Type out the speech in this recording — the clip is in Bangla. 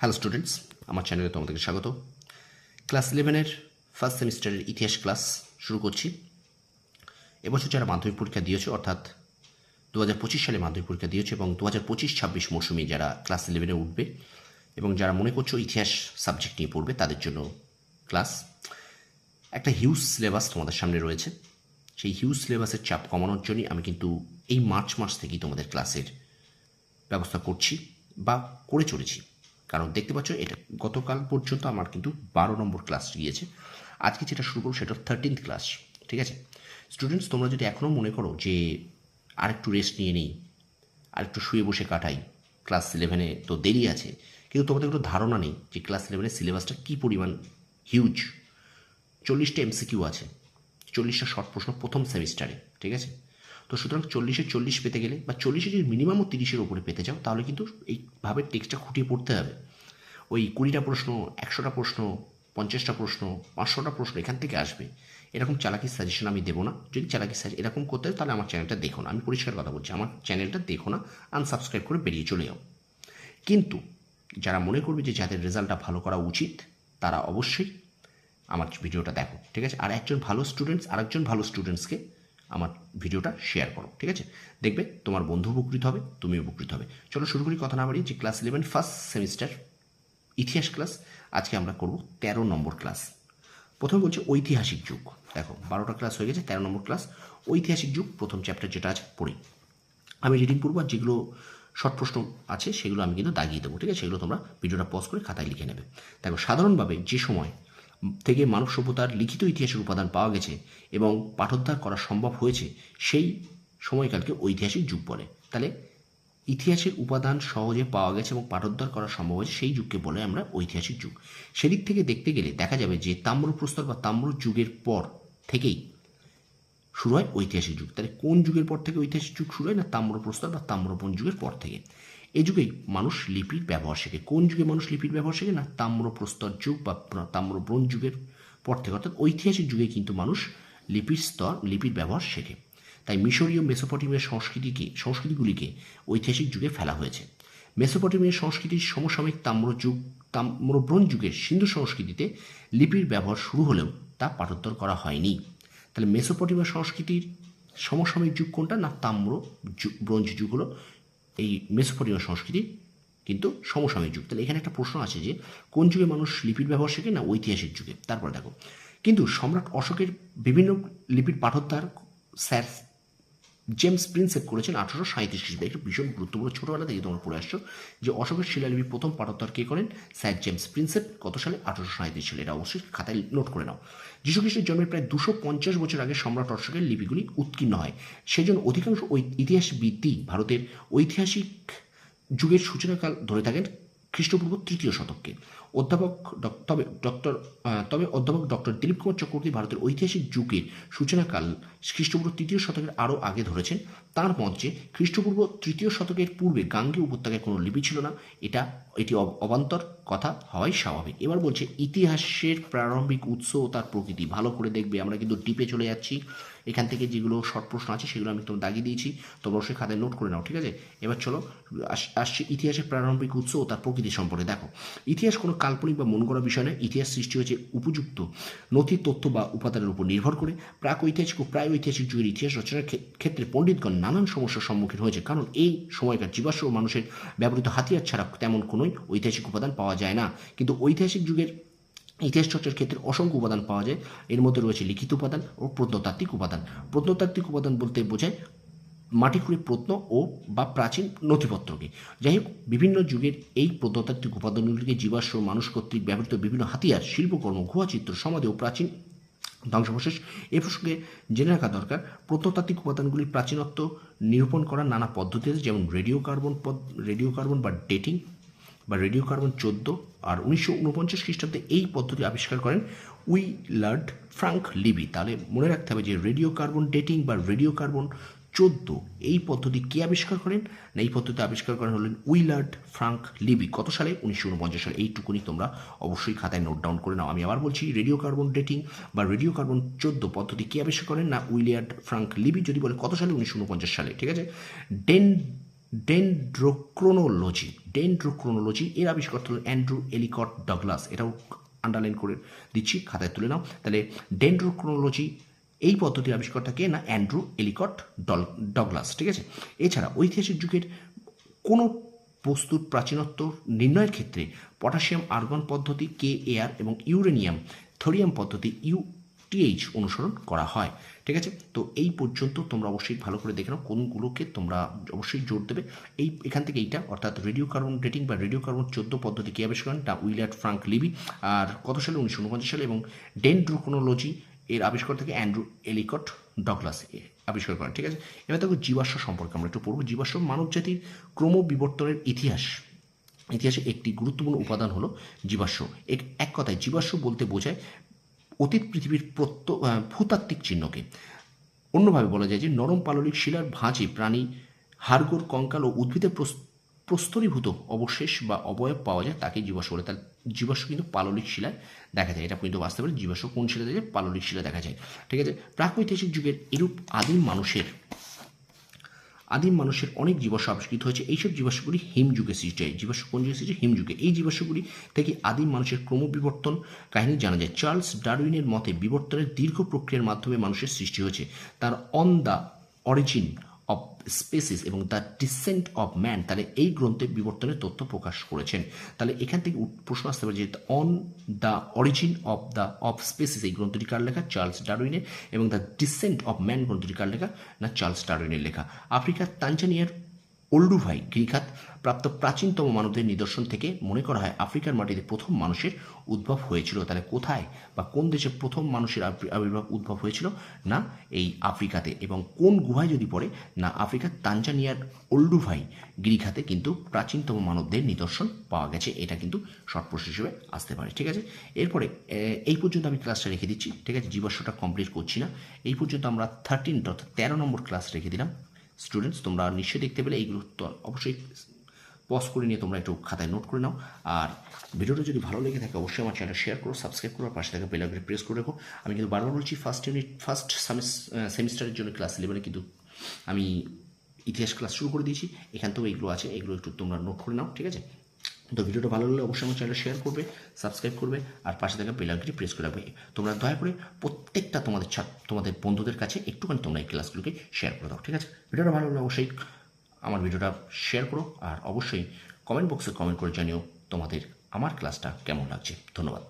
হ্যালো স্টুডেন্টস আমার চ্যানেলে তোমাদেরকে স্বাগত। ক্লাস ইলেভেনের ফার্স্ট সেমিস্টারের ইতিহাস ক্লাস শুরু করছি। এবছর যারা মাধ্যমিক পরীক্ষা দিয়েছে, অর্থাৎ দু হাজার পঁচিশ সালে মাধ্যমিক পরীক্ষা দিয়েছে এবং দু হাজার পঁচিশ ছাব্বিশ মৌসুমে যারা ক্লাস ইলেভেনে উঠবে এবং যারা মনে করছ ইতিহাস সাবজেক্ট নিয়ে পড়বে, তাদের জন্য ক্লাস একটা হিউজ সিলেবাস তোমাদের সামনে রয়েছে। সেই হিউজ সিলেবাসের চাপ কমানোর জন্যই আমি কিন্তু এই মার্চ মাস থেকেই তোমাদের ক্লাসের ব্যবস্থা করছি বা করে চলেছি। কারণ দেখতে পাচ্ছ, এটা গতকাল পর্যন্ত আমার কিন্তু বারো নম্বর ক্লাস গিয়েছে। আজকে যেটা শুরু করব, সেটা থার্টিন্থ ক্লাস ঠিক আছে? স্টুডেন্টস তোমরা যদি এখনও মনে করো যে আরেকটু রেস্ট নিয়ে নিই, আরেকটু শুয়ে বসে কাটাই ক্লাস ইলেভেনে তো দেরি আছে, কিন্তু তোমাদের কোনো ধারণা নেই যে ক্লাস ইলেভেনের সিলেবাসটা কী পরিমাণ হিউজ চল্লিশটা এমসিকিউ আছে, চল্লিশটা শর্ট প্রশ্ন প্রথম সেমিস্টারে ঠিক আছে? তো সুতরাং চল্লিশে চল্লিশ পেতে গেলে বা চল্লিশে যদি মিনিমামও তিরিশের ওপরে পেতে চাও, তাহলে কিন্তু এইভাবে টেক্সটটা খুঁটিয়ে পড়তে হবে। ওই কুড়িটা প্রশ্ন, একশোটা প্রশ্ন, পঞ্চাশটা প্রশ্ন, পাঁচশোটা প্রশ্ন এখান থেকে আসবে। এরকম চালাকির সাজেশন আমি দেবো না। যদি চালাকির সাজেশন এরকম করতে হয়, তাহলে আমার চ্যানেলটা দেখো না। আমি পরিষ্কার কথা বলছি, আমার চ্যানেলটা দেখো না। আনসাবস্ক্রাইব করে বেরিয়ে চলে যাও। কিন্তু যারা মনে করবে যে যাদের রেজাল্টটা ভালো করা উচিত, তারা অবশ্যই আমার ভিডিওটা দেখো, ঠিক আছে? আর একজন ভালো স্টুডেন্টস আরেকজন ভালো স্টুডেন্টসকে আমার ভিডিওটা শেয়ার করো, ঠিক আছে? দেখবে তোমার বন্ধু উপকৃত হবে তুমি উপকৃত হবে। চলো শুরু করি, কথা না বাড়ি যে ক্লাস ইলেভেন ফার্স্ট সেমিস্টার ইতিহাস ক্লাস আজকে আমরা করব তেরো নম্বর ক্লাস প্রথমে বলছে ঐতিহাসিক যুগ। দেখো, বারোটা ক্লাস হয়ে গেছে, তেরো নম্বর ক্লাস ঐতিহাসিক যুগ, প্রথম চ্যাপ্টার যেটা আছে পড়ি। আমি রিডিং করব আর যেগুলো শর্ট প্রশ্ন আছে, সেগুলো আমি কিন্তু দাগিয়ে দেবো, ঠিক আছে? সেগুলো তোমরা ভিডিওটা পজ করে খাতায় লিখে নেবে। দেখো, সাধারণভাবে যে সময় থেকে মানব সভ্যতার লিখিত ইতিহাসের উপাদান পাওয়া গেছে এবং পাঠোদ্ধার করা সম্ভব হয়েছে সেই সময়কালকে ঐতিহাসিক যুগ বলে। তাহলে ইতিহাসের উপাদান সহজে পাওয়া গেছে এবং পাঠোদ্ধার করা সম্ভব হয়েছে সেই যুগকে বলে আমরা ঐতিহাসিক যুগ। সেদিক থেকে দেখতে গেলে দেখা যাবে যে তাম্রপ্রস্তর বা তাম্র যুগের পর থেকেই শুরু হয় ঐতিহাসিক যুগ। তাহলে কোন যুগের পর থেকে ঐতিহাসিক যুগ শুরু হয় না তাম্রপ্রস্তর বা তাম্রবন যুগের পর থেকে? এই যুগেই মানুষ লিপির ব্যবহার শেখে। কোন যুগে মানুষ লিপির ব্যবহার শেখে না? তাম্রপ্রস্তর যুগ বা তাম্রব্রণ যুগের পর থেকে। অর্থাৎ ঐতিহাসিক যুগে কিন্তু মানুষ লিপির স্তর, লিপির ব্যবহার শেখে। তাই মিশরীয় মেসোপটেমিয়ার সংস্কৃতিকে, সংস্কৃতিগুলিকে ঐতিহাসিক যুগে ফেলা হয়েছে। মেসোপটেমিয়ার সংস্কৃতির সমসাময়িক তাম্র তাম্রযুগ তাম্রব্রণ যুগের সিন্ধু সংস্কৃতিতে লিপির ব্যবহার শুরু হলেও তা পাঠোত্তর করা হয়নি। তাহলে মেসোপটেমিয়া সংস্কৃতির সমসাময়িক যুগ কোনটা না তাম্র ব্রোঞ্জ যুগ হলো এই মেসোপটেমিয়া সংস্কৃতি কিন্তু সমসাময়িক যুগ। তাহলে এখানে একটা প্রশ্ন আছে যে, কোন যুগে মানুষ লিপির ব্যবহার শেখে না ঐতিহাসিক যুগে? তারপরে দেখো। কিন্তু সম্রাট অশোকের বিভিন্ন লিপির পাঠোদ্ধার স্যার জেমস প্রিন্সেপ করেছেন আঠারোশো সাঁত্রিশ খ্রিস্টাব্দে একটা ভীষণ গুরুত্বপূর্ণ ছোটোবেলা থেকে তোমরা পড়ে আসছো যে অশোকের শিলালিপি প্রথম পাঠোদ্ধার কে করেন? স্যার জেমস প্রিন্সেপ কত সালে? আঠারোশো সাঁত্রিশ সালে। এটা অবশ্যই খাতায় নোট করে নাও। যীশুখ্রিস্টের জন্মের প্রায় দুশো পঞ্চাশ বছর আগে সম্রাট অশোকের লিপিগুলি উৎকীর্ণ হয়। সেই জন্য অধিকাংশ ইতিহাসবিদই ভারতের ঐতিহাসিক যুগের সূচনাকাল ধরে থাকেন খ্রিস্টপূর্ব তৃতীয় শতকে অধ্যাপক তবে ডক্টর তবে অধ্যাপক ডক্টর দিলীপ কুমার চক্রবর্তী ভারতের ঐতিহাসিক যুগের সূচনাকাল খ্রিস্টপূর্ব তৃতীয় শতকের আরও আগে ধরেছেন। তার মঞ্চে খ্রিস্টপূর্ব তৃতীয় শতকের পূর্বে গাঙ্গে উপত্যকায় কোনো লিপি ছিল না। এটা, এটি অবান্তর কথা হওয়াই স্বাভাবিক। এবার বলছে, ইতিহাসের প্রারম্ভিক উৎস ও তার প্রকৃতি। ভালো করে দেখবে, আমরা কিন্তু ডিপে চলে যাচ্ছি। এখান থেকে যেগুলো শর্ট প্রশ্ন আছে, সেগুলো আমি তোমার দাগিয়ে দিয়েছি। তোমরা অবশ্যই খাতায় নোট করে নাও, ঠিক আছে? এবার চলো আসছে ইতিহাসের প্রারম্ভিক উৎস ও তার প্রকৃতি সম্পর্কে। দেখো, ইতিহাস কোনো কাল্পনিক বা মন করা বিষয় নয়। ইতিহাস সৃষ্টি হয়েছে উপযুক্ত নথি তথ্য বা উপাদানের উপর নির্ভর করে। প্রাক ঐতিহাসিক ও প্রায় ঐতিহাসিক যুগের ইতিহাস রচনার ক্ষেত্রে পণ্ডিতগণ নানান সমস্যার সম্মুখীন হয়েছে। কারণ এই সময়কার জীবাশ্ম মানুষের ব্যবহৃত হাতিয়ার ছাড়া তেমন কোনোই ঐতিহাসিক উপাদান পাওয়া যায় না। কিন্তু ঐতিহাসিক যুগের ইতিহাস চর্চার ক্ষেত্রে অসংখ্য উপাদান পাওয়া যায়। এর মধ্যে রয়েছে লিখিত উপাদান ও প্রত্নতাত্ত্বিক উপাদান। প্রত্নতাত্ত্বিক উপাদান বলতে বোঝায় মাটি খুঁড়ে প্রত্ন ও বা প্রাচীন নথিপত্রকে। যাই হোক, বিভিন্ন যুগের এই প্রত্নতাত্ত্বিক উপাদানগুলিকে জীবাশ্ম, মানুষ কর্তৃক ব্যবহৃত বিভিন্ন হাতিয়ার শিল্পকর্ম গুহাচিত্র সমাধি ও প্রাচীন ধ্বংসাবশেষ এ প্রসঙ্গে জেনে রাখা দরকার। প্রত্নতাত্ত্বিক উপাদানগুলি প্রাচীনত্ব নিরূপণ করার নানা পদ্ধতি আছে, যেমন রেডিও কার্বন রেডিও কার্বন বা ডেটিং বা রেডিও কার্বন চোদ্দ আর উনিশশো উনপঞ্চাশ খ্রিস্টাব্দে এই পদ্ধতি আবিষ্কার করেন উইলার্ড ফ্রাঙ্ক লিবি। তাহলে মনে রাখতে হবে যে রেডিও কার্বন ডেটিং বা রেডিও কার্বন চোদ্দ, এই পদ্ধতি কে আবিষ্কার করেন? না, এই পদ্ধতি আবিষ্কার করেন হলেন উইলার্ড ফ্রাঙ্ক লিবি। কত সালে? উনিশশো উনপঞ্চাশ সালে। এইটুকুনি তোমরা অবশ্যই খাতায় নোট ডাউন করে নাও। আমি আবার বলছি, রেডিও কার্বন ডেটিং বা রেডিও কার্বন চোদ্দ পদ্ধতি কে আবিষ্কার করেন? না, উইলিয়ার্ড ফ্রাঙ্ক লিবি, যদি বলে কত সালে? উনিশশো উনপঞ্চাশ সালে। ঠিক আছে? ডেন ডেন্ড্রোক্রোনোলজি ডেন্ড্রোক্রোনোলজি এর আবিষ্কর্তা হল অ্যান্ড্রু এলিকট ডগলাস এটাও আন্ডারলাইন করে দিচ্ছি, খাতায় তুলে নাও। তাহলে ডেন্ড্রোক্রোনোলজি এই পদ্ধতির আবিষ্কর্তা কে? না অ্যান্ড্রু এলিকট ডল ডগলাস ঠিক আছে? এছাড়া ঐতিহাসিক যুগের কোনো বস্তুর প্রাচীনত্ব নির্ণয়ের ক্ষেত্রে পটাশিয়াম আর্গন পদ্ধতি কে এয়ার এবং ইউরেনিয়াম থোরিয়াম পদ্ধতি ইউ টিএইচ অনুসরণ করা হয়, ঠিক আছে? তো এই পর্যন্ত তোমরা অবশ্যই ভালো করে দেখে নাও কোনগুলোকে তোমরা অবশ্যই জোর দেবে। এই, এখান থেকে এইটা, অর্থাৎ রেডিও কার্বন ডেটিং বা রেডিও কার্বন চোদ্দ পদ্ধতি কী আবিষ্কার করেন? তা উইলার্ড ফ্রাঙ্ক লিবি। আর কত সালে? উনিশশো উনপঞ্চাশ সালে এবং ডেন্ড্রোকোনোলজি এর আবিষ্কার থেকে অ্যান্ড্রু এলিকট ডগলাস আবিষ্কার করেন, ঠিক আছে? এবার দেখো জীবাশ্ম সম্পর্কে আমরা একটু পড়ব। জীবাশ্ম মানবজাতির ক্রমবিবর্তনের ইতিহাস, ইতিহাসে একটি গুরুত্বপূর্ণ উপাদান হলো জীবাশ্ম। এক কথায় জীবাশ্ম বলতে বোঝায় অতীত পৃথিবীর প্রত্য ভূতাত্ত্বিক চিহ্নকে। অন্যভাবে বলা যায় যে নরম পাললিক শিলার ভাঁজে প্রাণী হাড়গোড় কঙ্কাল ও উদ্ভিদের প্রস- প্রস্তরীভূত অবশেষ বা অবয়ব পাওয়া যায় তাকে জীবাশ্ম বলে। তার জীবাশ্ম কিন্তু পাললিক শিলায় দেখা যায়। এটা কিন্তু বাস্তবে জীবাশ্ম কোন শিলা দেখা যায়? পাললিক শিলা দেখা যায়। ঠিক আছে? প্রাকৈতিহাসিক যুগের এরূপ আদিম মানুষের আদিম মানুষের অনেক জীবাশ্ম আবিষ্কৃত হয়েছে। এইসব জীবাশ্মগুলি হিমযুগে সৃষ্টি হয়। জীবাশ্ম কোন যুগে সৃষ্টি? হিমযুগে এই জীবাশ্মগুলি থেকে আদিম মানুষের ক্রমবিবর্তন কাহিনী জানা যায়। চার্লস ডারউইনের মতে বিবর্তনের দীর্ঘ প্রক্রিয়ার মাধ্যমে মানুষের সৃষ্টি হয়েছে। তার on the origin of species এবং দ্য ডিসেন্ট অফ ম্যান তাহলে এই গ্রন্থে বিবর্তনের তথ্য প্রকাশ করেছেন। তাহলে এখান থেকে প্রশ্ন আসতে পারে যে on the origin of the of species এই গ্রন্থটি কার লেখা? চার্লস ডারউইনের। এবং দ্য ডিসেন্ট অফ ম্যান গ্রন্থটি কার লেখা? না, চার্লস ডারউইনের লেখা। আফ্রিকার তানজানিয়ার ওল্ডুভাই গিরিখাত প্রাপ্ত প্রাচীনতম মানবদের নিদর্শন থেকে মনে করা হয় আফ্রিকার মাটিতে প্রথম মানুষের উদ্ভব হয়েছিল। তাহলে কোথায় বা কোন দেশে প্রথম মানুষের আবির- আবির্ভাব উদ্ভব হয়েছিল? না, এই আফ্রিকাতে। এবং কোন গুহায় যদি পড়ে? না, আফ্রিকার তানজানিয়ার ওল্ডুভাই গিরিখাতে কিন্তু প্রাচীনতম মানবদের নিদর্শন পাওয়া গেছে। এটা কিন্তু শর্ট হিসেবে আসতে পারে। ঠিক আছে? এরপরে এই পর্যন্ত আমি ক্লাসটা রেখে দিচ্ছি। ঠিক আছে? জীবাশ্মটা কমপ্লিট করছি না। এই পর্যন্ত আমরা থার্টিন অর্থাৎ তেরো নম্বর ক্লাস রেখে দিলাম। স্টুডেন্টস তোমরা নিশ্চয়ই দেখতে পেলে এইগুলো তো অবশ্যই পজ করে নিয়ে তোমরা একটু খাতায় নোট করে নাও। আর ভিডিওটা যদি ভালো লেগে থাকে, অবশ্যই আমার চ্যানেল শেয়ার করো সাবস্ক্রাইব করো, আর পাশে থাকা বেল আইকনে প্রেস করে রেখো। আমি কিন্তু বারবার বলছি ফার্স্ট ইউনিট ফার্স্ট সেমিস্টারের জন্য ক্লাস ইলেভেনে কিন্তু আমি ইতিহাস ক্লাস শুরু করে দিয়েছি। এখান থেকেও এইগুলো আছে, এগুলো একটু তোমরা নোট করে নাও, ঠিক আছে? তো ভিডিওটা ভালো লাগলে অবশ্যই আমার চ্যানেল শেয়ার করবে সাবস্ক্রাইব করবে, আর পাশে থাকা বেল আইকনটি প্রেস করে রাখবে। তোমরা দয়া করে প্রত্যেকটা তোমাদের তোমাদের বন্ধুদের কাছে একটুখানি তোমরা এই ক্লাসগুলোকে শেয়ার করে দাও, ঠিক আছে? ভিডিওটা ভালো লাগলে অবশ্যই আমার ভিডিওটা শেয়ার করো, আর অবশ্যই কমেন্ট বক্সে কমেন্ট করে জানিও তোমাদের আমার ক্লাসটা কেমন লাগছে। ধন্যবাদ।